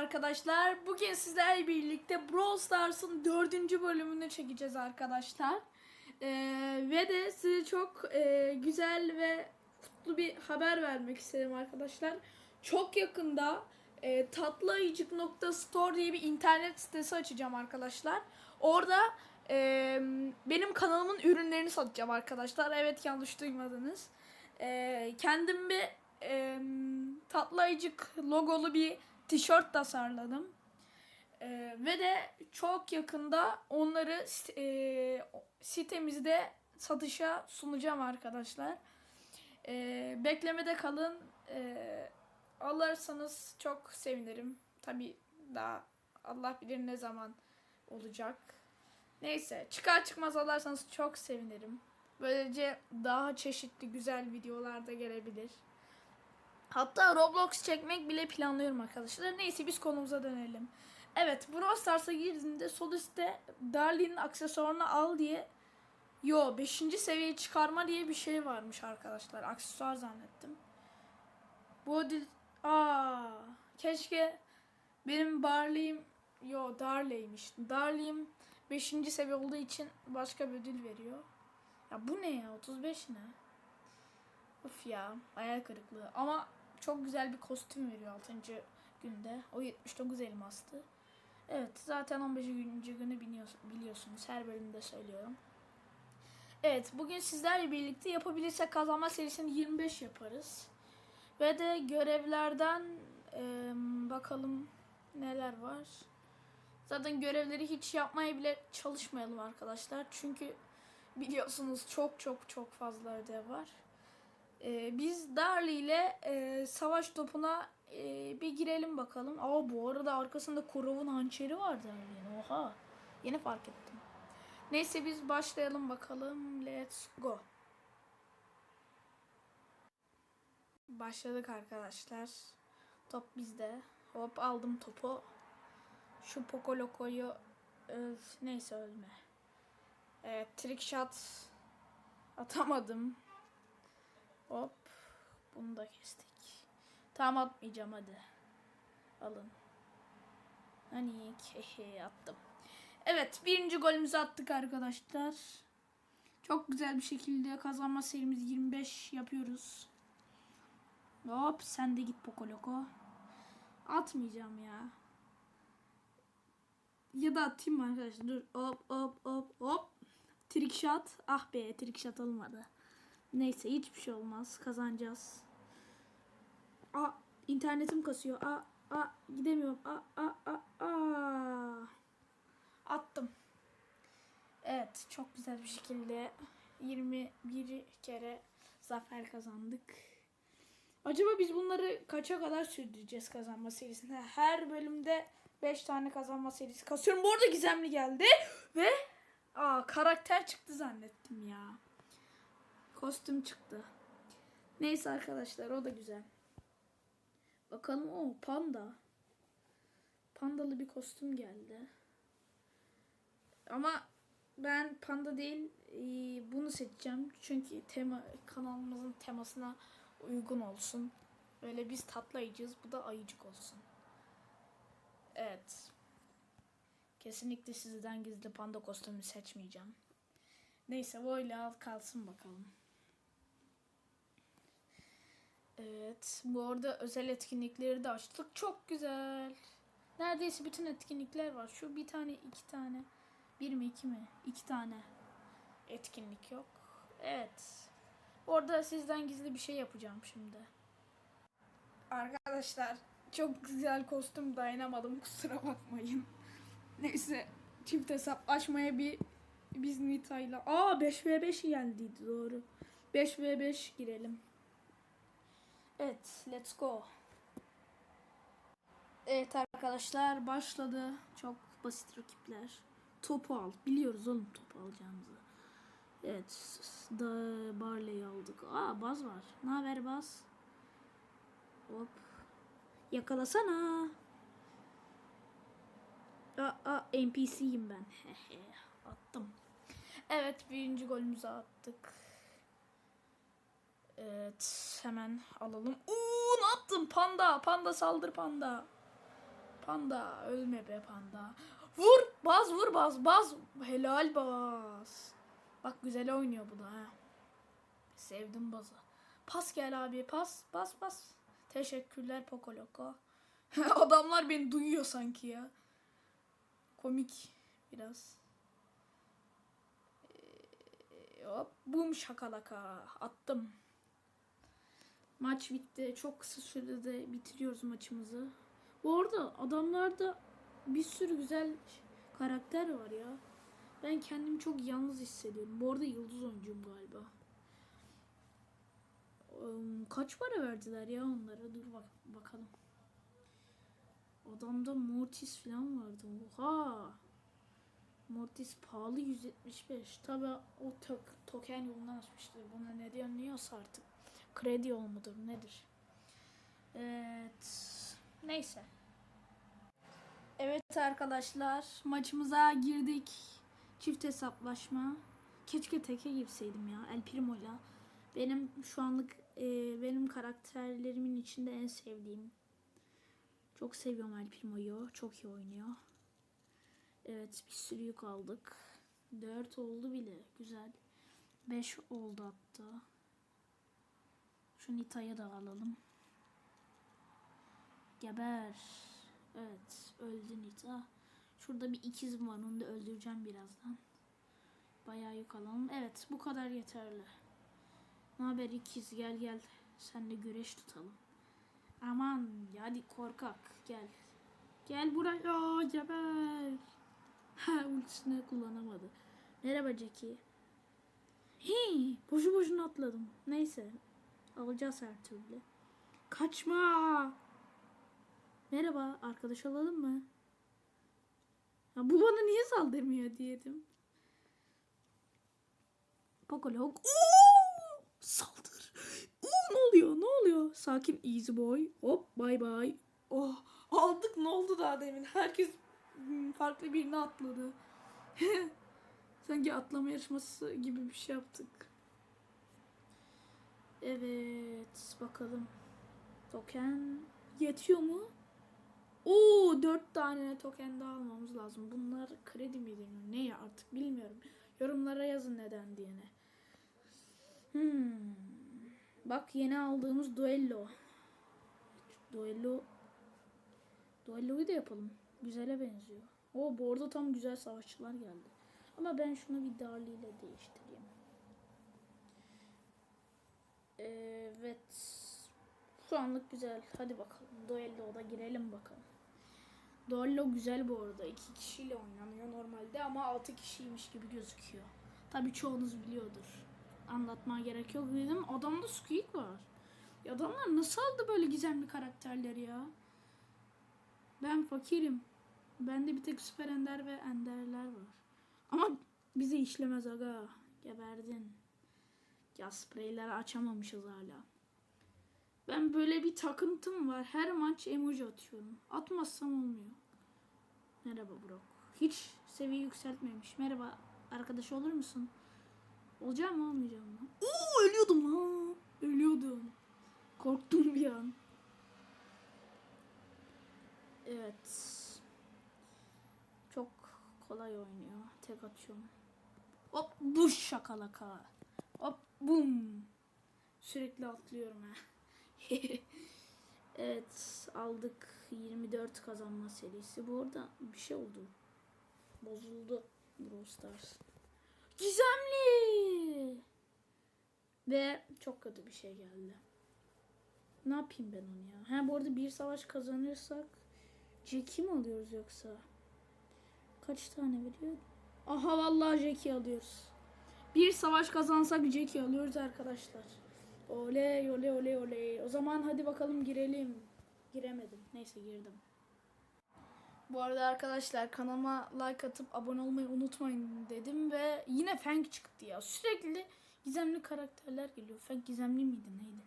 arkadaşlar. Bugün sizlerle birlikte Brawl Stars'ın dördüncü bölümünü çekeceğiz arkadaşlar. Ee, ve de size çok e, güzel ve kutlu bir haber vermek istedim arkadaşlar. Çok yakında e, tatlıayıcık.store diye bir internet sitesi açacağım arkadaşlar. Orada e, benim kanalımın ürünlerini satacağım arkadaşlar. Evet yanlış duymadınız. E, kendim bir e, tatlı ayıcık logolu bir tişört tasarladım. E, ve de çok yakında onları e, sitemizde satışa sunacağım arkadaşlar. E, beklemede kalın. E, alırsanız çok sevinirim. Tabi daha Allah bilir ne zaman olacak. Neyse çıkar çıkmaz alırsanız çok sevinirim. Böylece daha çeşitli güzel videolar da gelebilir. Hatta Roblox çekmek bile planlıyorum arkadaşlar. Neyse biz konumuza dönelim. Evet Brawl Stars'a girdiğinde sol üstte Darlin'in aksesuarını al diye Yo 5. seviye çıkarma diye bir şey varmış arkadaşlar. Aksesuar zannettim. Bu. Aa, keşke benim Barley'im... Yo Darley'miş. Darley'im 5. seviye olduğu için başka bir ödül veriyor. Ya bu ne ya? 35 ne? Of ya. Hayal kırıklığı. Ama çok güzel bir kostüm veriyor 6. günde. O 79 elmastı. Evet zaten 15. günü biliyorsunuz. Her bölümde söylüyorum. Evet bugün sizlerle birlikte yapabilirsek kazanma serisini 25 yaparız. Ve de görevlerden eee, bakalım neler var. Zaten görevleri hiç yapmaya bile çalışmayalım arkadaşlar. Çünkü biliyorsunuz çok çok çok fazla ödev var. Ee, biz Darly ile e, savaş topuna e, bir girelim bakalım. Aa bu arada arkasında Kurov'un hançeri var Darly'nin. Oha. Yeni fark ettim. Neyse biz başlayalım bakalım. Let's go. Başladık arkadaşlar. Top bizde. Hop aldım topu. Şu Poco Loco'yu öf, neyse ölme. Evet trick shot atamadım. Hop. Bunu da kestik. Tamam atmayacağım hadi. Alın. Hani kehe attım. Evet birinci golümüzü attık arkadaşlar. Çok güzel bir şekilde kazanma serimizi 25 yapıyoruz. Hop sen de git Pokoloko. Atmayacağım ya. Ya da atayım arkadaşlar? Dur. Hop hop hop hop. Trick shot. Ah be trick shot olmadı. Neyse hiçbir şey olmaz. Kazanacağız. Aa internetim kasıyor. Aa aa gidemiyorum. Aa aa aa aa. Attım. Evet çok güzel bir şekilde 21 kere zafer kazandık. Acaba biz bunları kaça kadar sürdüreceğiz kazanma serisinde? Her bölümde 5 tane kazanma serisi kasıyorum. Bu arada gizemli geldi ve aa karakter çıktı zannettim ya. Kostüm çıktı. Neyse arkadaşlar o da güzel. Bakalım o panda. Pandalı bir kostüm geldi. Ama ben panda değil e, bunu seçeceğim. Çünkü tema kanalımızın temasına uygun olsun. Böyle biz tatlı ayıcıyız. Bu da ayıcık olsun. Evet. Kesinlikle sizden gizli panda kostümü seçmeyeceğim. Neyse böyle al kalsın bakalım. Evet. Bu arada özel etkinlikleri de açtık. Çok güzel. Neredeyse bütün etkinlikler var. Şu bir tane, iki tane. Bir mi, iki mi? İki tane etkinlik yok. Evet. Orada sizden gizli bir şey yapacağım şimdi. Arkadaşlar çok güzel kostüm dayanamadım kusura bakmayın. Neyse çift hesap açmaya bir biz Nita'yla. Aa 5v5 geldiydi doğru. 5v5 girelim. Evet let's go. Evet arkadaşlar başladı. Çok basit rakipler. Topu al. Biliyoruz oğlum topu alacağımızı. Evet. Da Barley'i aldık. Aa baz var. Ne haber baz? Hop. Yakalasana. Aa, aa NPC'yim ben. Attım. Evet birinci golümüzü attık. Evet hemen alalım. Uuu ne yaptın panda? Panda saldır panda. Panda ölme be panda. Vur baz vur baz baz. Helal baz. Bak güzel oynuyor bu da ha. Sevdim bazı. Pas gel abi pas pas pas. Teşekkürler Pokoloko. Adamlar beni duyuyor sanki ya. Komik biraz. Ee, hop bum şakalaka attım. Maç bitti. Çok kısa sürede bitiriyoruz maçımızı. Bu arada adamlarda bir sürü güzel karakter var ya. Ben kendimi çok yalnız hissediyorum. Bu arada yıldız oyuncuyum galiba. Kaç para verdiler ya onlara? Dur bak bakalım. Adamda Mortis falan vardı. Oha. Mortis pahalı 175. Tabi o tok, token yolundan açmıştır. Buna ne deniyorsa artık. Kredi yol mudur nedir? Evet. Neyse. Evet arkadaşlar maçımıza girdik. Çift hesaplaşma. Keşke teke girseydim ya El Primo'yla. Benim şu anlık e, benim karakterlerimin içinde en sevdiğim. Çok seviyorum El Primo'yu. Çok iyi oynuyor. Evet bir sürü yük aldık. 4 oldu bile. Güzel. 5 oldu hatta. Şu Nita'yı da alalım. Geber. Evet öldü Nita. Şurada bir ikizim var onu da öldüreceğim birazdan. Bayağı yük alalım. Evet bu kadar yeterli. Ne haber ikiz gel gel. Seninle güreş tutalım. Aman hadi korkak gel. Gel buraya geber. Ha ultisini kullanamadı. Merhaba Jackie. Hii, boşu boşuna atladım. Neyse. Alacağız her türlü. Kaçma. Merhaba, arkadaş olalım mı? Ya bu bana niye saldırmıyor diyedim. Pokolog. Oo! Saldır. Oo, ne oluyor? Ne oluyor? Sakin easy boy. Hop bye bye. Oh aldık ne oldu daha demin? Herkes hmm, farklı birini atladı. Sanki atlama yarışması gibi bir şey yaptık. Evet bakalım. Token yetiyor mu? Oo dört tane token daha almamız lazım. Bunlar kredi mi deniyor? Ne ya artık bilmiyorum. Yorumlara yazın neden diyene. Hmm. Bak yeni aldığımız duello. Duello. Duello'yu da yapalım. Güzele benziyor. O bu arada tam güzel savaşçılar geldi. Ama ben şunu bir Darli ile değiştireyim. Evet. Şu anlık güzel. Hadi bakalım. Duello'da girelim bakalım. Duello güzel bu arada. İki kişiyle oynanıyor normalde ama altı kişiymiş gibi gözüküyor. Tabii çoğunuz biliyordur. Anlatmaya gerek yok dedim. Adamda Squeak var. Ya adamlar nasıl aldı böyle gizemli karakterleri ya? Ben fakirim. Bende bir tek süper ender ve enderler var. Ama bize işlemez aga. Geberdin. Ya spreyleri açamamışız hala. Ben böyle bir takıntım var. Her maç emoji atıyorum. Atmazsam olmuyor. Merhaba bro. Hiç seviye yükseltmemiş. Merhaba arkadaş olur musun? Olacağım mı olmayacağım mı? Oo ölüyordum ha. Ölüyordum. Korktum bir an. Evet. Çok kolay oynuyor. Tek atıyorum. Hop bu şakalaka. Hop bum. Sürekli atlıyorum ha. evet aldık 24 kazanma serisi. Bu arada bir şey oldu. Bozuldu Brawl Stars. Gizemli. Ve çok kötü bir şey geldi. Ne yapayım ben onu ya? Ha bu arada bir savaş kazanırsak Jackie mi alıyoruz yoksa? Kaç tane veriyor? Aha vallahi Jackie alıyoruz. Bir savaş kazansak Jackie alıyoruz arkadaşlar. Oley oley oley oley. O zaman hadi bakalım girelim. Giremedim. Neyse girdim. Bu arada arkadaşlar kanalıma like atıp abone olmayı unutmayın dedim ve yine Fang çıktı ya. Sürekli gizemli karakterler geliyor. Fang gizemli miydi neydi?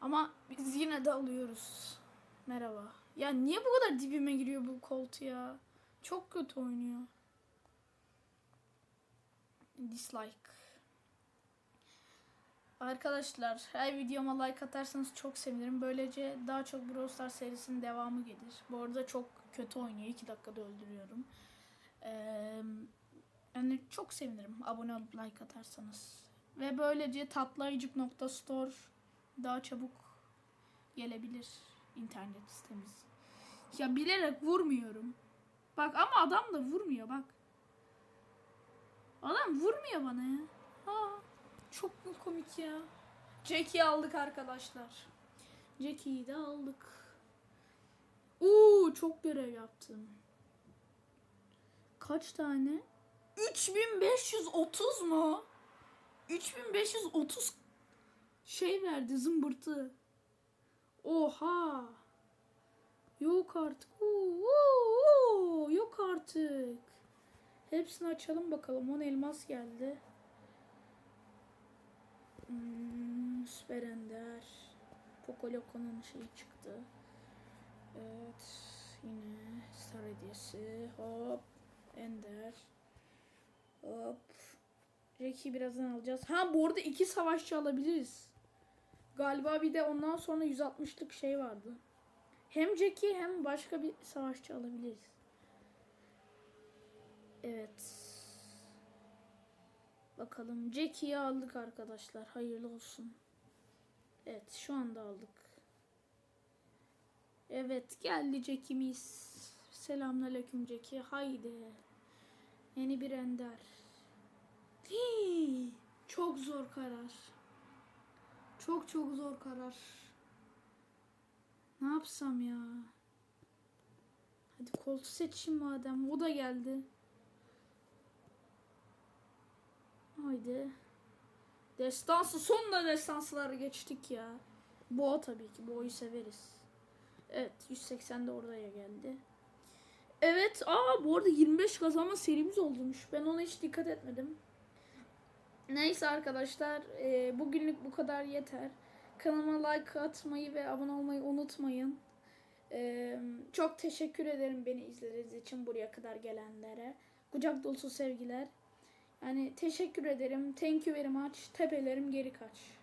Ama biz yine de alıyoruz. Merhaba. Ya niye bu kadar dibime giriyor bu Colt ya? Çok kötü oynuyor. Dislike. Arkadaşlar her videoma like atarsanız çok sevinirim. Böylece daha çok Brawl Stars serisinin devamı gelir. Bu arada çok kötü oynuyor. 2 dakikada öldürüyorum. Ee, yani çok sevinirim abone olup like atarsanız. Ve böylece tatlayıcık.store daha çabuk gelebilir internet sitemiz. Ya bilerek vurmuyorum. Bak ama adam da vurmuyor bak. Adam vurmuyor bana ya. Aa, çok mu komik ya. Jackie'yi aldık arkadaşlar. Jackie'yi de aldık. Uuu çok görev yaptım. Kaç tane? 3530 mu? 3530 şey verdi zımbırtı. Oha. Yok artık. Oo, oo. Yok artık. Hepsini açalım bakalım. 10 elmas geldi. Hmm, Süper Ender. Pokoloka'nın şeyi çıktı. Evet. Yine Star Hediyesi. Hop. Ender. Hop. Jack'i birazdan alacağız. Ha bu arada iki savaşçı alabiliriz. Galiba bir de ondan sonra 160'lık şey vardı. Hem Jack'i hem başka bir savaşçı alabiliriz. Evet. Bakalım Jackie'yi aldık arkadaşlar. Hayırlı olsun. Evet şu anda aldık. Evet geldi Jackie'miz. Selamünaleyküm Jackie. Haydi. Yeni bir ender. Hii, çok zor karar. Çok çok zor karar. Ne yapsam ya? Hadi koltu seçeyim madem. O da geldi. Haydi. Destansı sonunda destansıları geçtik ya. Boğa tabii ki. Boğayı severiz. Evet 180 de oraya geldi. Evet aa bu arada 25 kazanma serimiz olmuş. Ben ona hiç dikkat etmedim. Neyse arkadaşlar e, bugünlük bu kadar yeter. Kanalıma like atmayı ve abone olmayı unutmayın. E, çok teşekkür ederim beni izlediğiniz için buraya kadar gelenlere. Kucak dolusu sevgiler. Yani teşekkür ederim. Thank you very much. Tepelerim geri kaç.